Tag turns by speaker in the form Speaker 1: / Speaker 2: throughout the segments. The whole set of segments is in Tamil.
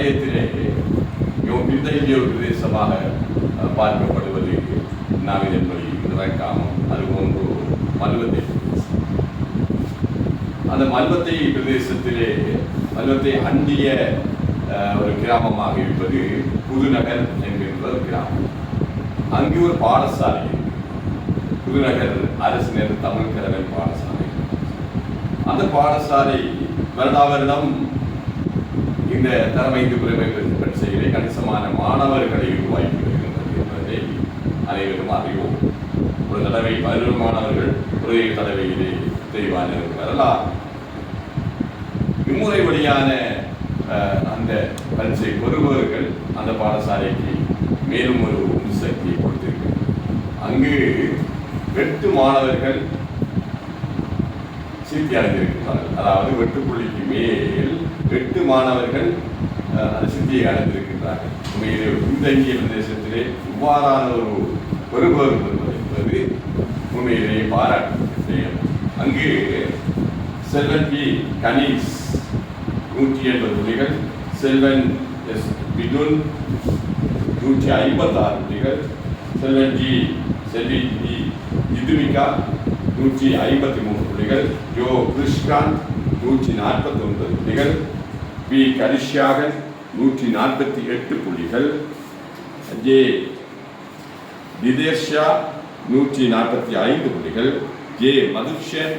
Speaker 1: வலயத்திலே மிகவும் பின்தங்கிய ஒரு பிரதேசமாக அஹ், பார்க்கப்படுவது நாவிதன்மொழி அது அதுபோன்று மல்வத்தை. அந்த மல்வத்தை பிரதேசத்திலே மல்வத்தை அண்டிய அஹ், ஒரு கிராமமாக இருப்பது புதுநகர் என்கின்ற ஒரு கிராமம். அங்கு ஒரு பாடசாலை. புதுநகர் அரசு நேர தமிழ் கலவை பாடசாலை. அந்த பாடசாலை வருடா வருடம் இந்த தலைமைந்து புலமை பரீட்சையிலே கணிசமான மாணவர்களை உருவாக்கி வருகின்றது என்பதை அனைவரும் அறிவோம். ஒரு தடவை பதினொரு மாணவர்கள் ஒரே தடவையிலே தெளிவான வரலாம் இம்முறை வழியான அஹ், அந்த பரீட்சை பெறுபவர்கள் அந்த பாடசாலைக்கு மேலும் ஒரு சக்தியை கொடுத்திருக்கிறது அங்கு எட்டு மாணவர்கள் சித்தி அடைந்திருக்கிறார்கள். அதாவது வெட்டுப்புள்ளிக்கு மேல் எட்டு மாணவர்கள் அந்த சித்தியை அடைந்திருக்கின்றார்கள். உண்மையிலே பின்தங்கிய பிரதேசத்திலே இவ்வாறான ஒரு பெறுபவர் என்பது உண்மையிலேயே பாராட்டு விஷயம். அங்கு செல்வன் பி. கனீஸ் நூற்றி எண்பது புள்ளிகள் செல்வன் எஸ். மிதுன் நூற்றி ஐம்பத்தாறு புள்ளிகள் செல்வன் ஜி. செல்வி ஜி இதுமிகா நூற்றி ஐம்பத்தி மூணு புள்ளிகள் ஜோ கிருஷ்காந்த் நூற்றி நாற்பத்தி ஒன்பது புள்ளிகள் பி கரிஷியாகன் நூற்றி நாற்பத்தி எட்டு புள்ளிகள் ஜே திதேஷா நூற்றி நாற்பத்தி ஐந்து புள்ளிகள் ஜே மதுஷன்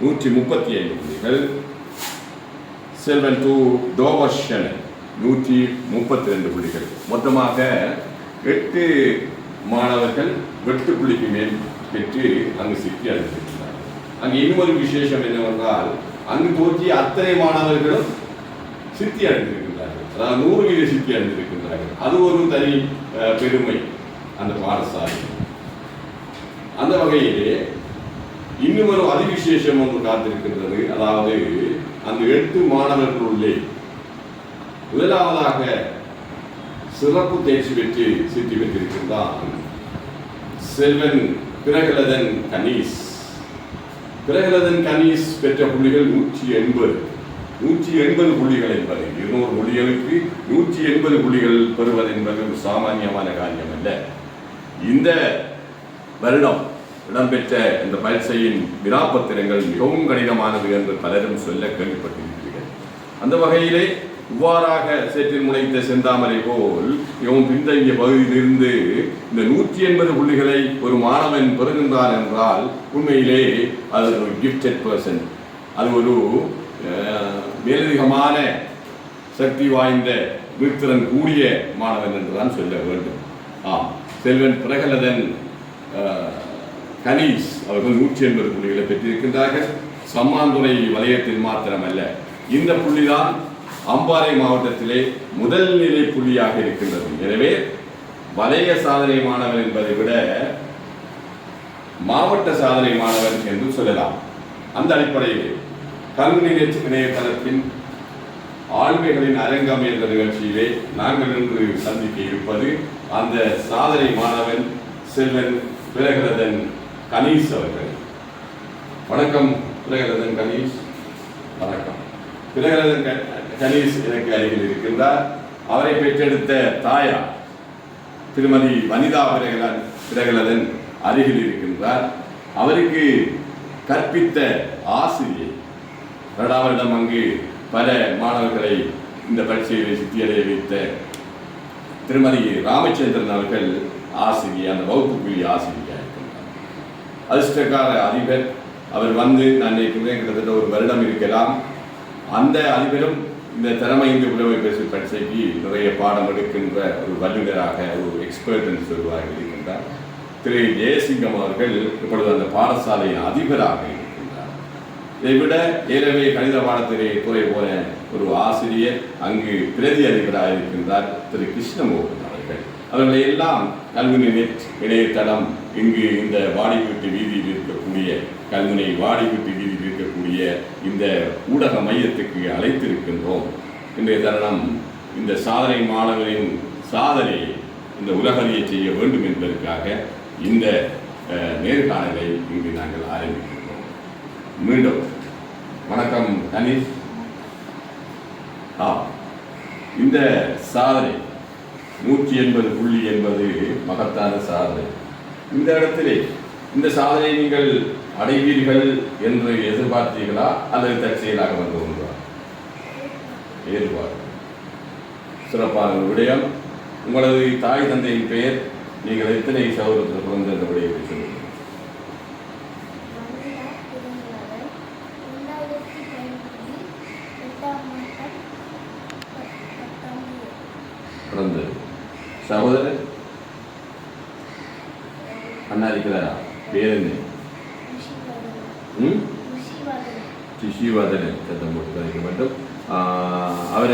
Speaker 1: நூற்றி முப்பத்தி ஐந்து புள்ளிகள் செல்வன் டூ டோவர்ஷன் நூற்றி முப்பத்தி ரெண்டு புள்ளிகள் மொத்தமாக எட்டு மாணவர்கள் வெட்டு புள்ளிக்கு மேல் பெற்று அங்கு சிக்கி அடைந்திருக்கிறார்கள். அங்கு இன்னொரு விசேஷம் என்னவென்றால் அங்கு தோற்றிய அத்தனை மாணவர்களும் சித்தி அடைந்திருக்கின்றார்கள் அதாவது நூறு வீத சித்தி அடைந்திருக்கின்றார்கள் அது ஒரு தனி பெருமை அந்த பாடசாலை அந்த வகையிலே இன்னும் ஒரு அதிவிசேஷம் ஒன்று காத்திருக்கின்றது. அதாவது அந்த எட்டு மாணவர்களுள்ளே முதலாவதாக சிறப்பு தேர்ச்சி பெற்று சித்தி பெற்றிருக்கின்றார் செல்வன் பிரகலதன் கணீஸ். பிரகலதன் கணீஸ் பெற்ற புள்ளிகள் நூற்றி எண்பது. நூற்றி எண்பது புள்ளிகள் என்பது இருநூறு புள்ளிகளுக்கு நூற்றி எண்பது புள்ளிகள் பெறுவது என்பது ஒரு சாமானியமான காரியம் அல்ல இந்த வருடம் இடம்பெற்ற இந்த பரீட்சையின் வினாப்பத்திரங்கள் மிகவும் கடினமானது என்று பலரும் சொல்ல கேள்விப்பட்டிருக்கிறீர்கள். அந்த வகையிலே இவ்வாறாக சேற்றில் முனைத்த செந்தாமரை போல் மிகவும் பின்தங்கிய பகுதியிலிருந்து இந்த நூற்றி எண்பது புள்ளிகளை ஒரு மாணவன் பெறுகின்றான் என்றால் உண்மையிலே அது ஒரு கிஃப்டட் பர்சன் அது ஒரு மேலதிகமான சக்தி வாய்ந்த வீழ்த்திறன் கூடிய மாணவன் என்றுதான் சொல்ல வேண்டும். ஆம் செல்வன் பிரகலதன் கனீஸ் அவர்கள் நூற்றி எண்பது புள்ளிகளை பெற்றிருக்கின்றார்கள். சம்மாந்துறை வலயத்தில் மாத்திரமல்ல. இந்த புள்ளிதான் அம்பாறை மாவட்டத்திலே முதல் நிலை புள்ளியாக இருக்கின்றது. எனவே வலய சாதனை மாணவன் என்பதை விட மாவட்ட சாதனை மாணவன் என்று சொல்லலாம். அந்த அடிப்படையில் கல்வி நிகழ்ச்சி இணையதளத்தின் ஆளுமைகளின் அரங்கம் என்ற நிகழ்ச்சியிலே நாங்கள் இன்று சந்திக்க இருப்பது அந்த சாதனை மாணவன் செல்வன் பிரகலதன் கணீஷ் அவர்கள். வணக்கம் பிரகலதன் கணீஷ். வணக்கம். பிரகலதன் க- எனக்கு அருகில் இருக்கின்றார். அவரை பெற்றெடுத்த தாயார் திருமதி வனிதா பிரகலன் பிரகலதன் அருகில் இருக்கின்றார். அவருக்கு கற்பித்த ஆசிரியை வருடாவரிடம் அங்கு பல மாணவர்களை இந்த பரீட்சையை சித்தியடைய வைத்த திருமதி ராமச்சந்திரன் அவர்கள் ஆசிரியர் அந்த வகுப்புக்குரிய ஆசிரியராக இருக்கின்றார். அதிர்ஷ்டக்கார அதிபர் அவர் வந்து நான் நினைக்கிறேன் கிட்டத்தட்ட ஒரு வருடம் இருக்கலாம். அந்த அதிபரும் இந்த திறமை இந்து புலமை பேசு பரீட்சைக்கு நிறைய பாடம் எடுக்கின்ற ஒரு வல்லுநராக ஒரு எக்ஸ்பர்ட் என்று சொல்வார்கள் இருக்கின்றார். திரு ஜெயசிங்கம் அவர்கள் இப்பொழுது அந்த பாடசாலையின் அதிபராக இதை விட ஏற்கனவே கணித பாடத்திலே துறை போல ஒரு ஆசிரியர் அங்கு பிரதி அதிபராக இருக்கின்றார் திரு கிருஷ்ணமோகன் அவர்கள். அவர்களை எல்லாம் கல்முனை நெட் இணையதளம் இங்கு இந்த வாடிவீட்டு வீதியில் இருக்கக்கூடிய கல்முனை வாடிவீட்டு வீதியில் இருக்கக்கூடிய இந்த ஊடக மையத்துக்கு அழைத்திருக்கின்றோம். இன்றைய தருணம் இந்த சாதனை மாணவரின் சாதனையை இந்த உலகறியை செய்ய வேண்டும் என்பதற்காக இந்த நேர்காணலை இங்கு நாங்கள் ஆரம்பிக்கிறோம். மீண்டும் வணக்கம் அனீஸ் ஆ இந்த சாதனை நூற்றி எண்பது புள்ளி என்பது மகத்தான சாதனை. இந்த இடத்திலே இந்த சாதனை நீங்கள் அடைவீர்கள் என்று எதிர்பார்த்தீர்களா? அல்லது தற்செயலாக வந்து கொண்டா எதிர்பார்க்க சிறப்பான விடயம். உங்களது தாய் தந்தையின் பெயர் நீங்கள் எத்தனை சகோதரத்தில் பிறந்த இந்த விடயத்தை சொல்லுங்கள்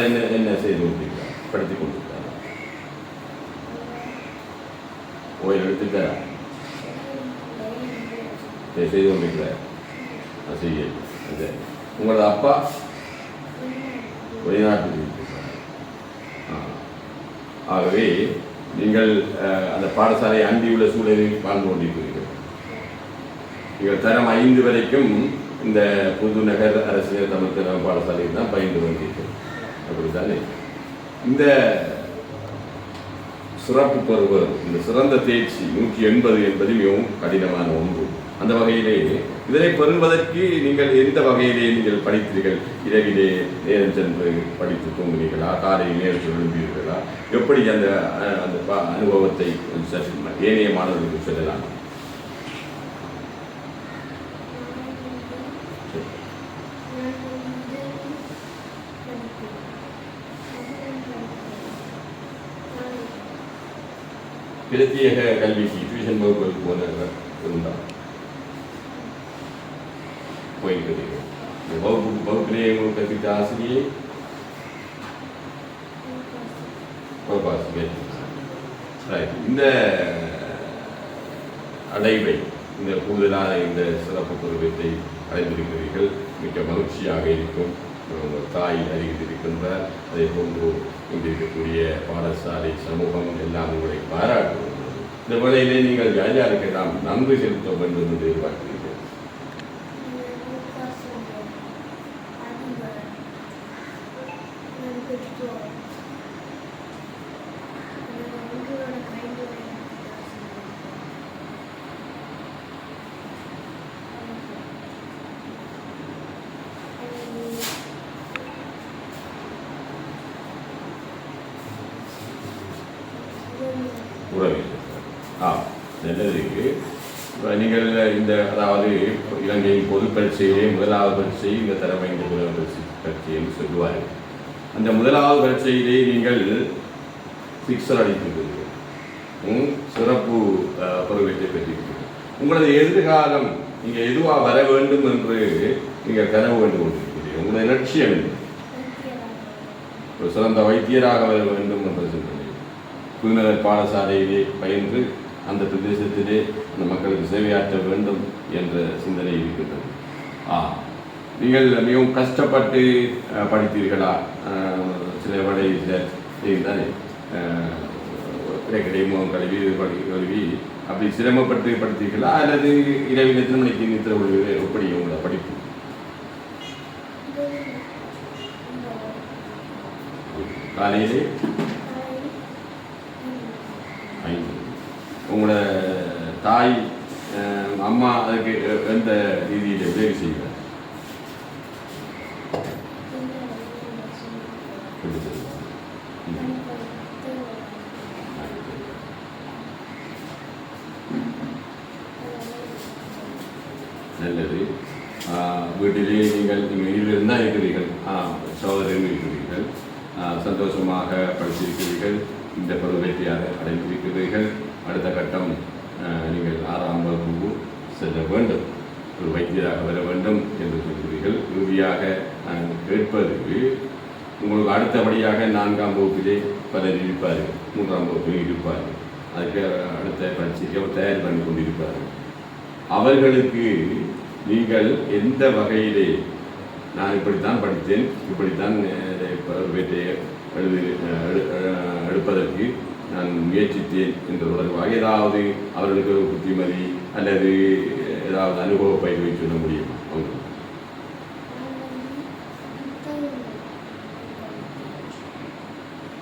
Speaker 1: என்ன என்ன செய்து கொண்டிருக்கிறார் படித்து கொண்டிருக்கிறார் ஓய்வு எடுத்துக்கிறாரா செய்து கொண்டிருக்கிறார் ஆ, செய்ய சரி. உங்களோட அப்பா வெளிநாட்டில் ஆ. ஆகவே நீங்கள் அந்த பாடசாலை அண்டியுள்ள சூழலில் வாழ்ந்து கொண்டிருக்கிறீர்கள் நீங்கள் தரம் ஐந்து வரைக்கும் இந்த புது நகர் அரசியல் தமிழ் பாடசாலையில் தான் பயின்று வந்தீர்கள் அப்படித்தானே இந்த சிறப்பு பருவம் இந்த சிறந்த தேர்ச்சி நூற்றி எண்பது என்பது மிகவும் கடினமான ஒன்று. அந்த வகையிலே இதனை பெறுவதற்கு நீங்கள் எந்த வகையிலே நீங்கள் படித்தீர்கள்? இரவிலே நேரம் சென்று படித்து தூங்குனீர்களா? காலையில் நேரத்தில் எழுந்தீர்களா எப்படி அந்த அந்த ப- அனுபவத்தை சற்று ஏனைய மாணவர்களுக்கு சொல்லலாம். பிரத்யேக கல்விக்கு டியூஷன் வகுப்புகளுக்கு போனவர் இருந்தால் போயிருக்கிறீர்கள் இந்த வகுப்பு வகுப்பிலே உங்களுக்கு கற்பித்த ஆசிரியை வகுப்பாசிரியர் இந்த அடைவை இந்த கூடுதலான இந்த சிறப்பு பருவத்தை அறிந்திருக்கிறீர்கள். மிக்க மகிழ்ச்சியாக இருக்கும். உங்கள் தாய் அறிவித்திருக்கின்றார் அதே போன்று கொண்டிருக்கக்கூடிய பாடசாலை சமூகம் எல்லாம் உங்களை பாராட்டுகின்றது இந்த வேளையிலே நீங்கள் யார் யாருக்கெல்லாம் நன்றி செலுத்த வேண்டும் என்று எதிர்பார்க்கிறீர்கள்? உறவில் ஆ நல்லது. நீங்கள் இந்த அதாவது இலங்கையின் பொது பரீட்சையிலே முதலாவது பரீட்சை இந்த தலைமை இந்த முதல் பரீட்சை பரீட்சை என்று சொல்லுவார்கள். அந்த முதலாவது பரீட்சையிலே நீங்கள் சிக்ஸர் அடித்திருக்கிறீர்கள். சிறப்பு அஹ், பருவத்தை பெற்றிருக்கிறீர்கள். உங்களது எதிர்காலம் நீங்கள் எதுவாக வர வேண்டும் என்று நீங்கள் கனவு கண்டு கொண்டிருக்கிறீர்கள். உங்களது லட்சியம் என்ன? ஒரு சிறந்த வைத்தியராக வர வேண்டும் என்று புதுநகர் பாடசாலையிலே பயின்று அந்த பிரதேசத்திலே அந்த மக்களுக்கு சேவையாற்ற வேண்டும் என்ற சிந்தனை இருக்கின்றது. ஆ நீங்கள் மிகவும் கஷ்டப்பட்டு படித்தீர்களா? சில வடை தானே கிடைமுகம் கல்வி இது படி கல்வி அப்படி சிரமப்பட்டு படித்தீர்களா? அல்லது இரவில் எத்தனை மணிக்கு நித்திர கொள்வீங்க எப்படி உங்களோட படிப்பு? காலையிலே ஐந்து உங்களோட தாய் அம்மா அதுக்கு எந்த ரீதியில் உதவி செய்கிறார்? நல்லது. வீட்டிலே நீங்கள் நீங்கள் இருந்தால் இருக்கிறீர்கள். சகோதரர்கள் இருக்கிறீர்கள். சந்தோஷமாக படித்திருக்கிறீர்கள். இந்த பருவத்தை அடைந்திருக்கிறீர்கள். அடுத்த கட்டம் ஆறாம் வகுப்பு செல்ல வேண்டும். ஒரு வைத்தியராக வர வேண்டும் என்று சொல்கிறீர்கள். இறுதியாக நான் கேட்பது உங்களுக்கு அடுத்தபடியாக நான்காம் வகுப்பிலே பலர் இருப்பார்கள். மூன்றாம் வகுப்பிலும் இருப்பார்கள். அதுக்கு அடுத்த பரீட்சைக்கு அவர் தயார் பண்ணி கொண்டிருப்பார்கள் அவர்களுக்கு நீங்கள் எந்த வகையிலே நான் இப்படித்தான் படித்தேன் இப்படித்தான் அஹ், எழுது எடுப்பதற்கு நான் முயற்சித்தேன் என்று தொடர்பாக ஏதாவது அவர்களுக்கு ஒரு புத்திமதி அல்லது ஏதாவது அனுபவ பயிர்வை சொல்ல முடியும்? அவங்க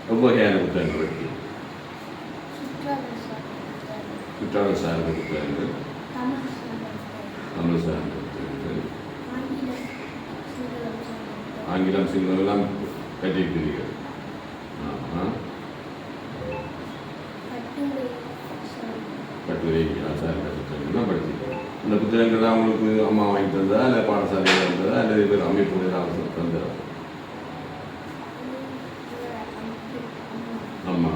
Speaker 1: ரொம்ப வகையான புத்தகங்கள் இருக்கு. சுற்றாடல் சார்ந்த புத்தகங்கள். தமிழ் சார்ந்த புத்தகங்கள். ஆங்கிலம் சிங்களம் எல்லாம் ஆ ஆ கட்டுரை ஆசார புத்தகங்கள்லாம் படிச்சிருக்கேன். அந்த புத்தகங்கள்லாம் உங்களுக்கு அம்மா வாங்கி தந்ததா இல்லை பாடசாலையில் வந்ததா அல்லது வேறு அமைப்பு ஏதாவது தந்ததா? அம்மா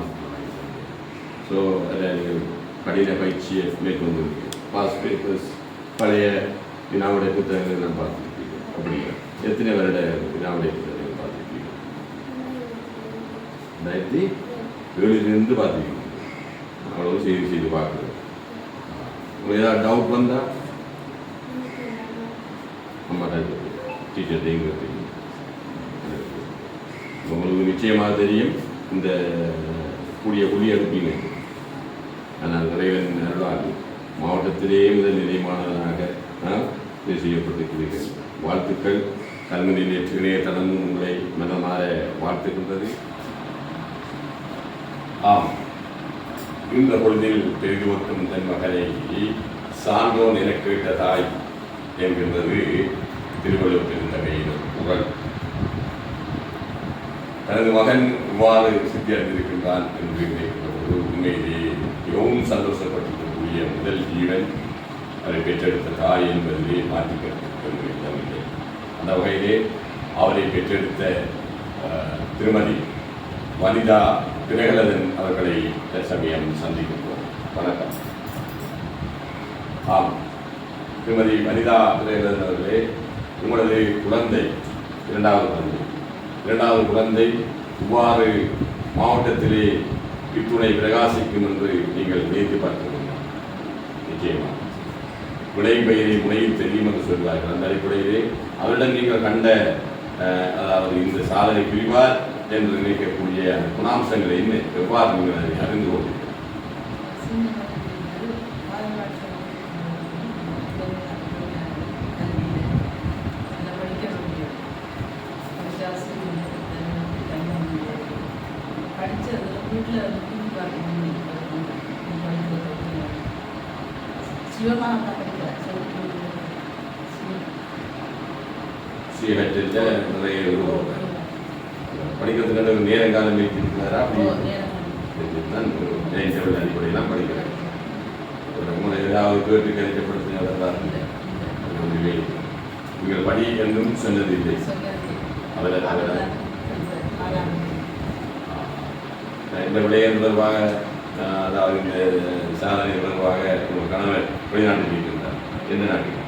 Speaker 1: ஸோ அதில் நீங்கள் கடின பயிற்சியை மேற்கொண்டு பாஸ் பேப்பர்ஸ் பழைய வினாவுடைய புத்தகங்கள் நான் பார்த்துருக்கேன். அப்படிங்க எத்தனை வருட வினாவுடைய புத்தகங்கள் பார்த்துருக்கீங்க? ரெண்டாயிரத்தி ஏழுலேருந்து பார்த்துருக்கீங்க. அவ்வளோ செய்து செய்து பார்க்கணும். உங்களுக்கு ஏதாவது டவுட் வந்தால் நம்ம டீச்சர் எங்களுக்கு உங்களுக்கு நிச்சயமாக தெரியும் இந்த கூடிய குழி எடுப்பீங்க ஆனால் இறைவன் அருளால் மாவட்டத்திலேயே முதல் நிலை நான் செய்யப்பட்டிருக்கிறீர்கள் வாழ்த்துக்கள் கல்வி நேற்று இணையதளம் உங்களை மனமாற வாழ்த்துகின்றது ஆம் இந்த பொழுதில் பெரிதுவக்கும் தன் மகனை சான்றோன் என கேட்ட தாய் என்கின்றது திருவள்ளுவர் பெருந்தகையின் குரல் தனது மகன் இவ்வாறு சித்தி அடைந்திருக்கின்றான் என்று நினைக்கின்ற போது உண்மையிலேயே மிகவும் சந்தோஷப்பட்டிருக்கக்கூடிய முதல் ஜீவன் அதை பெற்றெடுத்த தாய் என்பதிலே மாற்றிக்கொண்டிருக்கவில்லை. அந்த வகையிலே அவரை பெற்றெடுத்த அஹ், திருமதி வனிதா திரைகளதன் அவர்களை சமயம் சந்திக்கின்றோம் வணக்கம். ஆம். திருமதி வனிதா தினகலதன் அவர்களே உங்களது குழந்தை இரண்டாவது குழந்தை இரண்டாவது குழந்தை இவ்வாறு மாவட்டத்திலே இத்துணை பிரகாசிக்கும் என்று நீங்கள் நினைத்து பார்த்துள்ளீர்கள் நிச்சயமாக விளை பெயரை முனையில் தெரியும் என்று சொல்கிறார்கள். அந்த அடிப்படையிலே அவரிடம் நீங்கள் கண்ட அதாவது இந்த சாதனை புரிவார். என்று நினைக்கக்கூடிய அந்த எவ்வாறு நீங்கள் அறிந்து கொண்டீர்கள் படிக்கிறதுக்கான ஒரு நேரங்காலம் இருக்கிறாரா அப்படி தான் நினைச்சவர்கள் அடிப்படையெல்லாம் படிக்கிறேன் உங்களை ஏதாவது கேட்டு கிடைக்கப்படுத்தினவர்களாக நீங்கள் படி என்றும் சொன்னதில்லை. அவரை அவரை இந்த விடயம் தொடர்பாக அதாவது இந்த சாதனை தொடர்பாக உங்கள் கணவர் வெளிநாட்டில் இருக்கின்றார். எந்த நாட்டில்?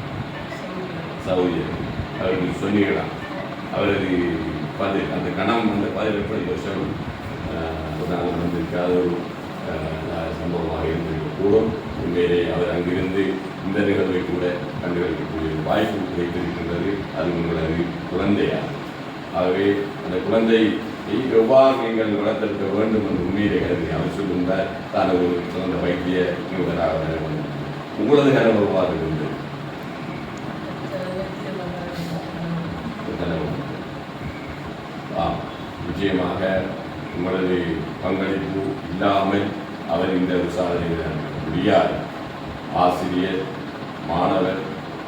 Speaker 1: சவுதி அவருக்கு சொன்னீங்களா அவரது பாதி அந்த கணம் அந்த பதில் எப்படி வருஷம் நாங்கள் வந்திருக்காத. ஒரு சம்பவமாக இருந்திருக்கக்கூடும் உண்மையிலே அவர் அங்கிருந்து இந்த நிகழ்வை கூட கண்டு வைக்கக்கூடிய வாய்ப்பு கிடைத்திருக்கின்றது. அது உங்களது குழந்தையா ஆகவே அந்த குழந்தை எவ்வாறு நீங்கள் வளர்த்தெடுக்க வேண்டும் என்று உண்மையிலே கருதி அவர் சொல்லுங்கள் தான் ஒரு சிறந்த வைத்திய நிபுணராக உங்களது கனவு எவ்வாறு இருந்தது கனவு ஆம் நிச்சயமாக உங்களது பங்களிப்பு இல்லாமல் அவர் இந்த ஒரு சாதனை முடியாது. ஆசிரியர் மாணவர்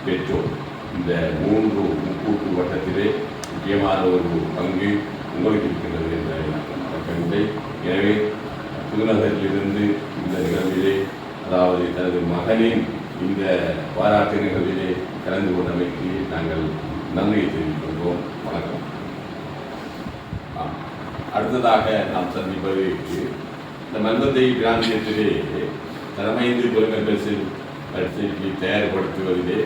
Speaker 1: பெற்றோர் இந்த மூன்று முக்கூட்டு வட்டத்திலே முக்கியமான ஒரு பங்கு உங்களுக்கு இருக்கின்றது என்ற கண்டேன் எனவே புதுநகரிலிருந்து இந்த நிகழ்விலே அதாவது தனது மகனின் இந்த பாராட்டு நிகழ்விலே கலந்து கொண்டமைக்கு நாங்கள் நன்றியை தெரிவிக்கின்றோம் அடுத்ததாக நாம் சந்திப்பது இந்த மன்பத்தை பிராந்தியத்திலே தலைமைந்து பெருமை பரிசு பரிசீலிக்கு தயார்படுத்துவதிலே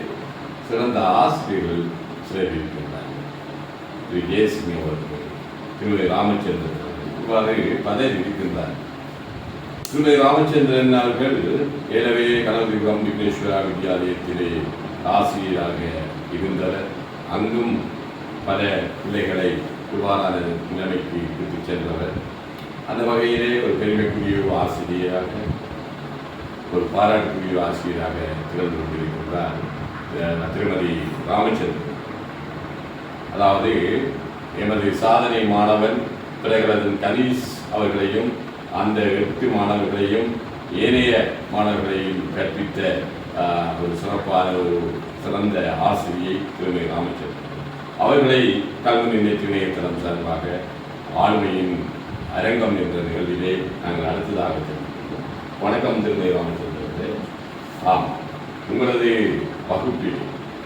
Speaker 1: சிறந்த ஆசிரியர்கள் சிலர் இருக்கின்றார்கள். திரு ஜெயசிங் அவர்கள் திருமதி ராமச்சந்திரன் இவ்வாறு பலர் இருக்கின்றார்கள். திருமதி ராமச்சந்திரன் அவர்கள் ஏலவே கனகபுரம் விக்னேஸ்வரா வித்யாலயத்திலே ஆசிரியராக இருந்தவர். அங்கும் பல பிள்ளைகளை இவ்வாறான நிலைமைக்கு எடுத்துச் சென்றவர். அந்த வகையிலே ஒரு பெருமைக்குரிய ஆசிரியராக ஒரு பாராட்டுக்குரிய ஆசிரியராக திகழ்ந்து கொண்டிருக்கின்றார் திருமதி ராமச்சந்திரன். அதாவது எமது சாதனை மாணவன் பிறகு கனீஷ் அவர்களையும் அந்த எட்டு மாணவர்களையும் ஏனைய மாணவர்களையும் கற்பித்த ஆஹ், ஒரு சிறப்பான ஒரு சிறந்த ஆசிரியை திருமதி ராமச்சந்திரன். அவர்களை கல்வி நினைத்து இணையதளம் சார்பாக ஆளுமையின் அரங்கம் என்ற நிகழ்விலே நாங்கள் அடுத்ததாக வணக்கம் திருமதி ராமச்சந்திரன் ஆம் உங்களது வகுப்பில்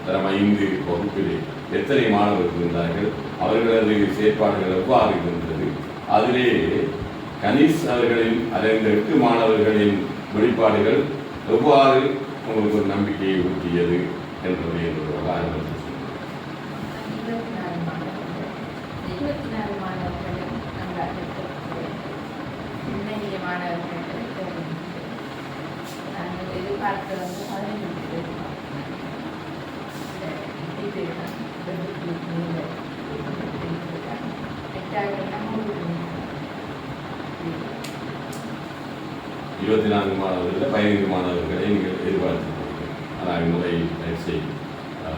Speaker 1: தரம் ஐந்து வகுப்பிலே எத்தனை மாணவர்கள் இருந்தார்கள் அவர்களது செயற்பாடுகள் எவ்வாறு இருந்தது அதிலே கணீஷ் அவர்களின் அந்த எட்டு மாணவர்களின் வெளிப்பாடுகள் எவ்வாறு உங்களுக்கு ஒரு நம்பிக்கையை ஊட்டியது என்பதை என்னோட ஆரம்பத்தில் சொல்லுங்கள்.
Speaker 2: இருபத்தி நாலு மாணவர்கள் இருபத்தி நாலு மாணவர்களும் நன்றாக இருக்கிறது முன்னணிய நாங்கள் எதிர்பார்த்து வந்து பதினைந்து பேர் எட்டு பேர் தான்
Speaker 1: இருபத்தி நான்கு மாணவர்களில் பதினைந்து மாணவர்களை நீங்கள் எதிர்பார்த்து ஆனால் இம்முறை பயிற்சி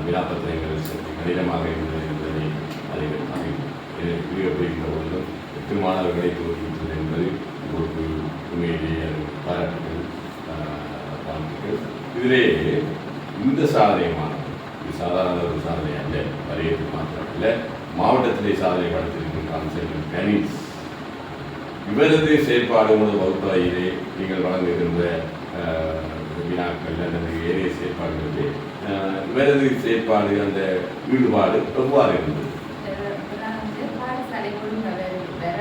Speaker 1: விழாப்பத்திரங்கள் சற்று கடினமாக இருந்தது என்பதை அதை விரிவப்படுகின்ற பொழுதும் எட்டு மாணவர்களை தோற்றுவித்தது என்பது உங்களுக்கு உண்மையிலேயே பாராட்டுகள் ஆஹ், வாழ்த்துக்கள். இதிலே இந்த சாதனை மாணவர் இது சாதாரண ஒரு சாதனை அல்ல வரையத்து மாத்திரம் இல்லை மாவட்டத்திலே சாதனை படுத்திருக்கின்ற அம்சங்கள் கனிஸ் இவரது செயற்பாடு உங்களது வகுப்பறையிலே நீங்கள் வழங்குகின்ற வினாக்கள் அல்லது ஏனைய செயற்பாடுகளிலே இவரது செயற்பாடு அந்த ஈடுபாடு எவ்வாறு இருந்தது
Speaker 2: இதெல்லாம் வந்து பாடசாலை ஒழுங்க வேற வேற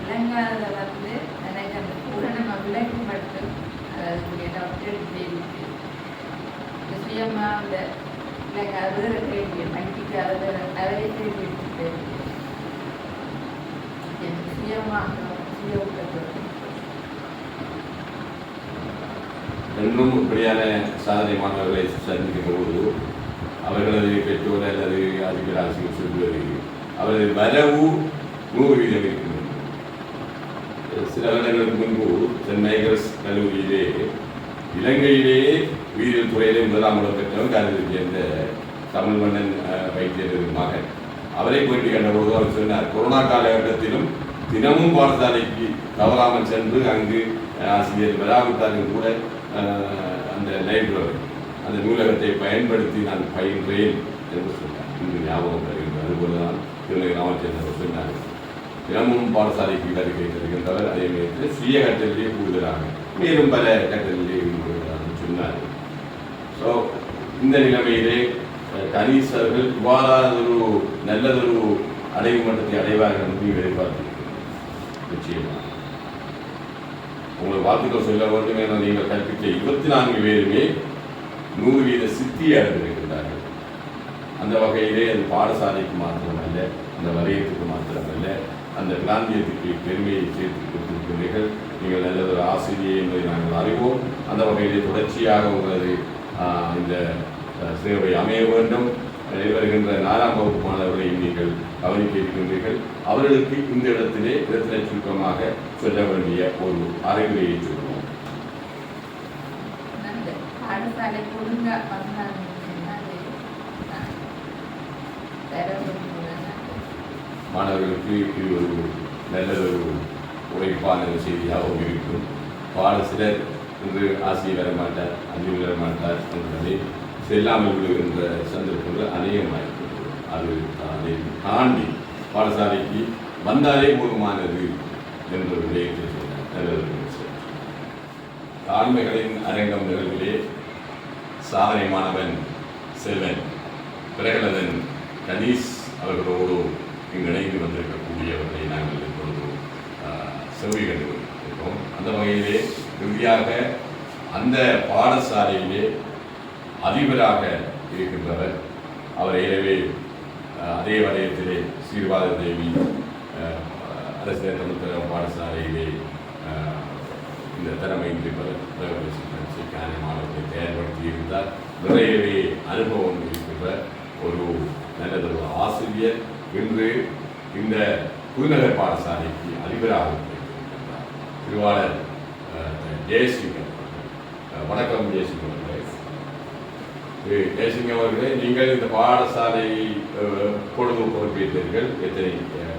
Speaker 2: விளங்காத வந்து எனக்கு அந்த பூரணமா விளக்கு மட்டும் அதாவது டாக்டர் இருக்கு இந்த சுயமா அந்த விளங்காத வேற கேள்வி படிக்காத வேற நிறைய சுய ஊக்கத்தோடு
Speaker 1: இன்னும் இப்படியான சாதனை மாணவர்களை சந்திக்கின்ற போது அவர்களது பெற்றோர் அல்லது அதிபர் ஆசிரியர் சொல்வது அவரது வரவு நூறு வீதம் இருக்கின்றது சில வருடங்களுக்கு முன்பு சென்ட் மைக்கேல்ஸ் கல்லூரியிலே இலங்கையிலேயே உயிரியல் துறையிலே முதலாம் இடம் பெற்றவர் காலேஜை சேர்ந்த தமிழ் மன்னன் வைத்தியரின் மகன் அவரை போயிட்டு கண்டபோது அவர் சொன்னார் கொரோனா காலகட்டத்திலும் தினமும் பாடசாலைக்கு தவறாமல் சென்று அங்கு ஆசிரியர் வராவிட்டாலும் கூட அந்த லைப்ரரி அந்த நூலகத்தை பயன்படுத்தி நான் பயின்றேன் என்று சொன்னார். இன்று ஞாபகம் வருகின்றது. அதுபோலதான் திருமதி ராமச்சந்திரன் சொன்னார். தினமும் பாடசாலைக்கு வருகை தருகின்றவர் அதே நேரத்தில் சுய கட்டத்திலேயே கூடுதலாக மேலும் பல கட்டத்திலேயே ஈடுபடுகிறார் சொன்னார். ஸோ இந்த நிலைமையிலே அஹ், கணீஷ் அவர்கள் இவ்வாறானதொரு நல்லதொரு அடைவு மட்டத்தை அடைவார்கள் என்று நீங்கள் எதிர்பார்த்திருக்கிறீர்கள் நிச்சயமாக உங்களை வாழ்த்துக்கள் சொல்ல வேண்டும் என நீங்கள் கற்பித்த இருபத்தி நான்கு பேருமே நூறு வீத சித்தியை அடைந்திருக்கின்றார்கள். அந்த வகையிலே அது பாடசாலைக்கு மாத்திரமல்ல அந்த வலயத்துக்கு மாத்திரமல்ல அந்த பிராந்தியத்துக்கு பெருமையை சேர்த்து கொடுத்திருக்கிறீர்கள். நீங்கள் நல்ல ஒரு ஆசிரியை என்பதை நாங்கள் அறிவோம். அந்த வகையிலே தொடர்ச்சியாக உங்களது இந்த சேவை அமைய வேண்டும். வருகின்ற நாலாம் வகுப்பு மாணவர்களையும் நீங்கள் கவனிக்க இருக்கின்றீர்கள். அவர்களுக்கு இந்த இடத்திலே இடத்திலே சுருக்கமாக சொல்ல வேண்டிய ஒரு அறிவுரையை சொல்லுவோம்
Speaker 2: பாடசாலை ஒழுங்கா வந்தாங்கன்னா அது நான் வேற ஒரு
Speaker 1: மாணவர்களுக்கு இது ஒரு நல்லதொரு உழைப்பான செய்தியாகவும் இருக்கும். பாட சிலர் இன்று ஆசிரியர் வர மாட்டார் அஞ்சு வர மாட்டார் என்பதை செல்லாமல் விடுகின்ற சந்தர்ப்பங்கள் அநேகமாக அது அதை தாண்டி பாடசாலைக்கு வந்தாலே போதுமானது என்ற விடயத்தை சொன்னார் அரங்கம் நிகழ்விலே சாதனை மாணவன் செல்வன் பிரகலதன் கணீஷ் அவர்களோடு இங்கு இணைந்து வந்திருக்கக்கூடியவர்களை நாங்கள் இப்பொழுது செவ்வி இருக்கோம் அந்த வகையிலே இறுதியாக அந்த பாடசாலையிலே அதிபராக இருக்கின்றவர். அவர் ஏற்கனவே அதே வலயத்திலே சீர்வாத தேவி அரசியல் தமிழ் பாடசாலையிலே இந்த தலைமை பரிசுக்கான மாணவர்களை தயார்படுத்தி இருந்தால் நிறையவே அனுபவம் இருக்கின்ற ஒரு நல்லதொரு ஆசிரியர். இன்று இந்த புதுநகர் பாடசாலைக்கு அதிபராக திருவாளர் ஜெயசிங்கர் வணக்கம் ஜெயசிங்கர் அவர்களே அவர்களே நீங்கள் இந்த பாடசாலை கொடுமை பொழுது பொறுப்பேற்றீர்கள். எத்தனை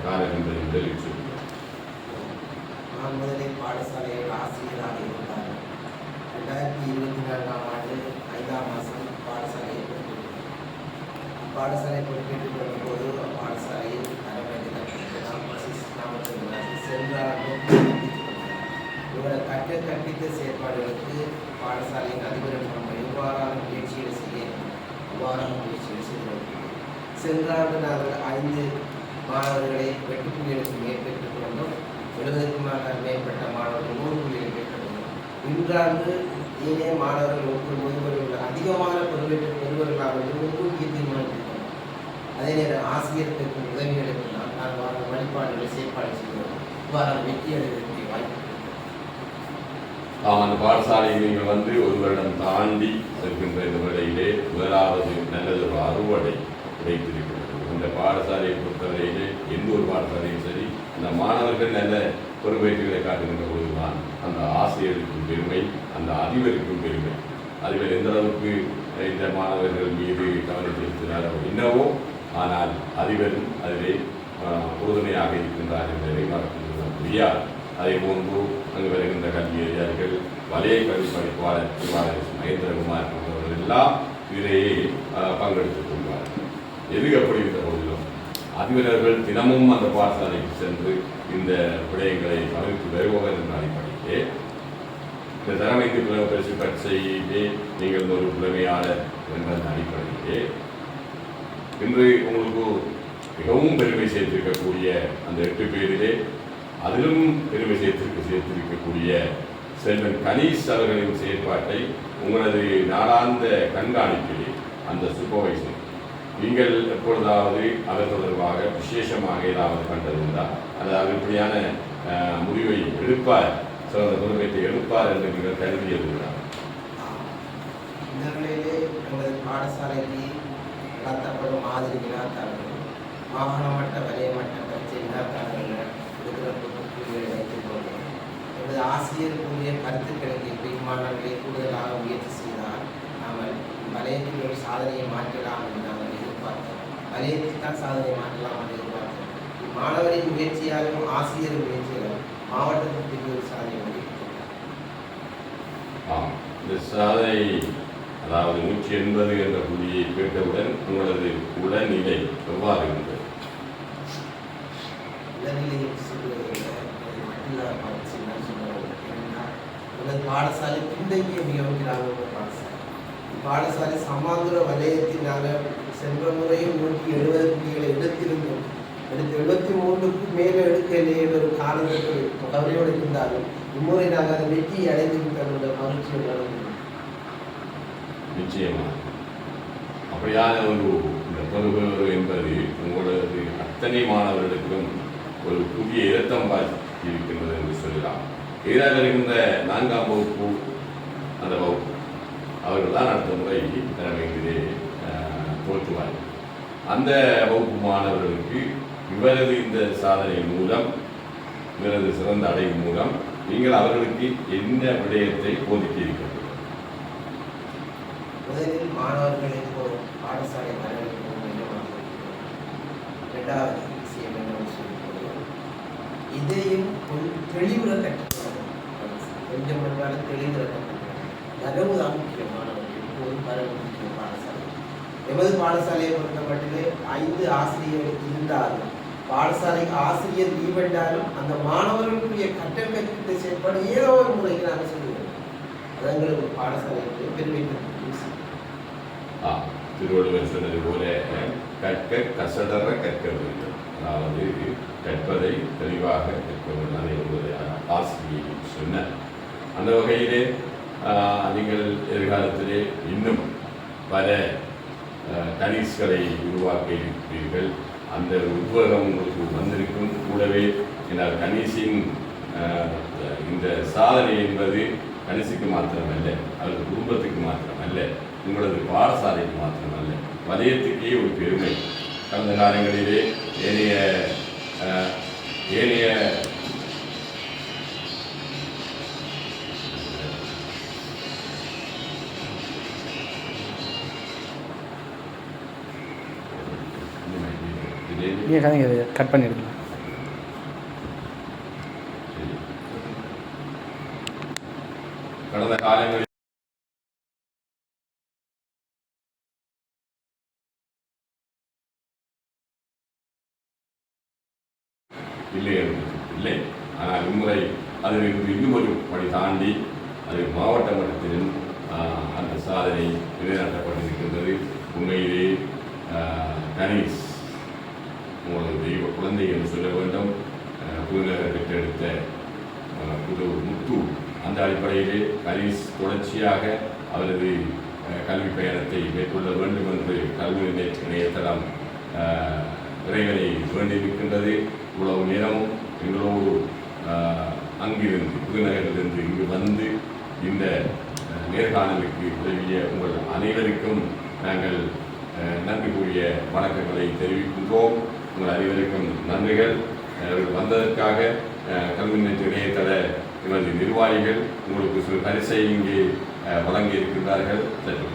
Speaker 1: காலம் என்பதை முதலில்
Speaker 3: நான் முதலில் பாடசாலையில் ஆசிரியராக இருந்தார். ரெண்டாயிரத்தி இருபத்தி நான்காம் ஆண்டு ஐந்தாம் மாதம் பாடசாலையை பொறுப்பேற்றேன் பாடசாலை பொறுப்பேற்றுக் கொள்ளும் போது பாடசாலையில் சென்ற ஆண்டு இவரை கற்க கற்பித்த செயற்பாடுகளுக்கு பாடசாலையின் அதிபர் எவ்வாறான முயற்சிகள் செய்ய அவ்வாறான முயற்சிகள் சென்ற ஆண்டு நாங்கள் ஐந்து மாணவர்களை வெட்டு புள்ளிகளுக்கு மேற்பெற்றுக் கொண்டோம். எழுபதுக்கும் மேற்பட்ட மாணவர்கள் நூறு புள்ளிகள் பெற்றுள்ளனர் இன்றாண்டு ஏனைய மாணவர்கள் ஒவ்வொரு முதல்வர்கள் அதிகமான பெருவெற்று பெறுவர்களாக முன்கூட்டிய தீர்மானித்துள்ளோம் அதே நேரம் ஆசிரியர்களுக்கு உதவிகளுக்கு நாம் நாங்கள் வார வழிபாடுகளை செயற்பாடு செய்கிறோம் இவ்வாறு வெற்றி அடைவதற்கு வாய்ப்பு
Speaker 1: ஆமாம் அந்த பாடசாலையை நீங்கள் வந்து ஒரு வருடம் தாண்டி இருக்கின்ற இந்த வேளையிலே முதலாவது நல்லது ஒரு அறுவடை கிடைத்திருக்கிறது. இந்த பாடசாலையை பொறுத்தவரையிலே எந்த ஒரு பாடசாலையும் சரி அந்த மாணவர்கள் நல்ல பொறுப்பேற்றுகளை காட்டுகின்ற பொழுதுதான் அந்த ஆசிரியருக்கும் பெருமை அந்த அதிபருக்கும் பெருமை. அதிபர் எந்த அளவுக்கு இந்த மாணவர்கள் மீது கவனம் செலுத்தினாரோ என்னவோ ஆனால் அதிபரும் அதிலே உறுதுணையாக இருக்கின்றார் என்பதை மறக்க முடியாது. அதே போன்று அங்கு வருகின்ற கல்வி அதிகாரிகள் வலைய கல்வி படிப்பாளர் திருவாளர் மகேந்திரகுமார் எல்லாம் இதிலேயே பங்கெடுத்துக் கொள்வார். எது எப்படி இருந்த போதிலும்? அதிபர்கள் தினமும் அந்த பாடசாலைக்கு சென்று இந்த விடயங்களை கவனித்து வருபவர் என்ற அடிப்படையிலே இந்த தலைமைக்கு புலமை பரிசு பரீட்சையிலே நீங்கள் ஒரு புலமையாளர் என்ற அந்த அடிப்படையிலே இன்று உங்களுக்கு மிகவும் பெருமை சேர்த்திருக்கக்கூடிய அந்த எட்டு பேரிலே அதிலும் பெருமை சேர்த்திருக்க சேர்த்திருக்கக்கூடிய செல்வன் கணீஷ் அவர்களின் செயற்பாட்டை உங்களது நாளாந்த கண்காணிப்பிலே அந்த சூப்பர்வைசர். நீங்கள் எப்பொழுதாவது அவர் தொடர்பாக விசேஷமாக ஏதாவது கண்டதுண்டா? அதாவது இப்படியான முடிவை எடுப்பார் சிறந்த குடும்பத்தை எடுப்பார் என்று நீங்கள் கருதியதுண்டா?
Speaker 3: இந்த நிலையிலே எங்களது பாடசாலைக்கு நடத்தப்படும் மாதிரி வினாத்தாளர்கள் மாகாண மட்ட வலய மட்ட பரீட்சை இருக்கிற எமது ஆசிரியருக்குரிய கருத்துக்களுக்கு பின் மாணவர்களை கூடுதலாக முயற்சி செய்தால் நாங்கள் வலயத்தில் ஒரு சாதனையை மாற்றலாம் என்று நாங்கள் எதிர்பார்த்தோம். வலயத்தில் தான் சாதனை மாற்றலாம் என்று எதிர்பார்த்தோம். மாணவரின் முயற்சியாலும் ஆசிரியர் முயற்சியாலும் மாவட்டத்தில் பெரிய ஒரு சாதனை
Speaker 1: ஆம் இந்த சாதனை அதாவது நூற்றி எண்பது என்ற புள்ளியை கேட்டவுடன் உங்களது உடல்நிலை எவ்வாறு இருந்தது?
Speaker 3: இளநிலையில் சொல்வதில்லை மட்டில்லா பயிற்சி தான் சொல்லுவாங்க ஏன்னா உங்கள் பாடசாலை பின்தங்கிய மிகவும் கிராம பாடசாலை. பாடசாலை சமாந்திர வலயத்தில் நாங்கள் சென்ற முறையும் நூற்றி எழுபது புள்ளிகளை எடுத்திருந்தோம். எடுத்து எழுபத்தி மூன்றுக்கு மேலே எடுக்க என்ற ஒரு காரணத்தில் கவலையோடு இருந்தாலும் இம்முறை நாங்கள் அதை வெற்றி அடைந்து விட்டோம் என்ற மகிழ்ச்சி
Speaker 1: நிச்சயமா அப்படியான ஒரு இந்த பொறுப்பு என்பது உங்களது அத்தனை மாணவர்களுக்கும் ஒரு புதிய இரத்தம் பார்த்து இருக்கின்றது என்று சொல்லலாம். எதிராக இருக்கின்ற நான்காம் வகுப்பு அந்த வகுப்பு. அவர்கள் தான் அடுத்த முறை தலைமையிலே தோற்றுவார் அந்த வகுப்பு மாணவர்களுக்கு இவரது இந்த சாதனை மூலம் இவரது சிறந்த அடைவு மூலம் நீங்கள் அவர்களுக்கு என்ன விடயத்தை போதிக்க இருக்கிறது
Speaker 3: முதலில் மாணவர்கள் பாடசாலை வரவேற்பு இரண்டாவது விஷயம் என்னவென்று சொல்லிக் இதையும் கொஞ்சம் தெளிவுற கற்றுக்கொள்ளணும் கொஞ்சம் என்றாலும் தெளிவுற கற்றுக்கொள்ளணும் வரவு தான் முக்கியம் எப்போதும் வரவு முக்கிய பாடசாலை. எமது பாடசாலையை பொறுத்த மட்டிலே ஐந்து ஆசிரியர்கள் இருந்தாலும் பாடசாலை ஆசிரியர் லீவ் அந்த மாணவர்களுடைய கற்றல் கற்பித்த செயல்பாடு ஏதோ ஒரு முறைக்கு நாங்கள் சொல்லுவோம் அது ஒரு பாடசாலைக்கு பெருமை
Speaker 1: ஆ, திருவள்ளுவர் சொன்னது போல கற்க கசடற கற்க வேண்டும். அதாவது கற்பதை தெளிவாக கற்க வேண்டும் என்பது ஒரு ஆசிரியை சொன்னார். அந்த வகையிலே நீங்கள் எதிர்காலத்திலே இன்னும் பல அஹ், கனிஸ்களை இருக்கிறீர்கள் அந்த உத்வேகம் உங்களுக்கு வந்திருக்கும். கூடவே இந்த கணேசின் இந்த சாதனை என்பது கணேசிக்கு மாத்திரமல்ல அவரது குடும்பத்துக்கு மாத்திரமல்ல உங்களது பாடசாலைக்கு மாத்திரமல்ல வலயத்துக்கே ஒரு பெருமை. கடந்த காலங்களிலே ஏனைய ஏனைய ஏனைய இதே-
Speaker 4: நீங்கள் கட் பண்ணிடுங்க
Speaker 1: சரி. கடந்த காலங்களில் இல்லை இல்லை. ஆனால் இம்முறை அது இன்னும் ஒரு படி தாண்டி அது மாவட்ட மட்டத்திலும் அந்த சாதனை நிலைநாட்டப்பட்டிருக்கின்றது. உண்மையிலே ஆஹ், கணேஷ் தெய்வ குழந்தை என்று சொல்ல வேண்டும். புதுநகர் பெற்றெடுத்த புது முத்து அந்த அடிப்படையிலே கணேஷ் தொடர்ச்சியாக அவரது கல்வி பயணத்தை மேற்கொள்ள வேண்டும் என்று கல்வி இணையதளம் இறைவனை வேண்டியிருக்கின்றது. இவ்வளவு நேரம் எங்களோடு அங்கிருந்து புதுநகரிலிருந்து இங்கு வந்து இந்த நேர்காணலுக்கு உதவிய உங்கள் அனைவருக்கும் நாங்கள் நன்றி கூறிய வணக்கங்களை தெரிவிக்கின்றோம். உங்கள் அனைவருக்கும் நன்றிகள். அவர்கள் வந்ததற்காக ஆஹ், கல்வி நிலைய இணையதள எமது நிர்வாகிகள் உங்களுக்கு சிறு பரிசை இங்கே வழங்கி இருக்கின்றார்கள் சற்று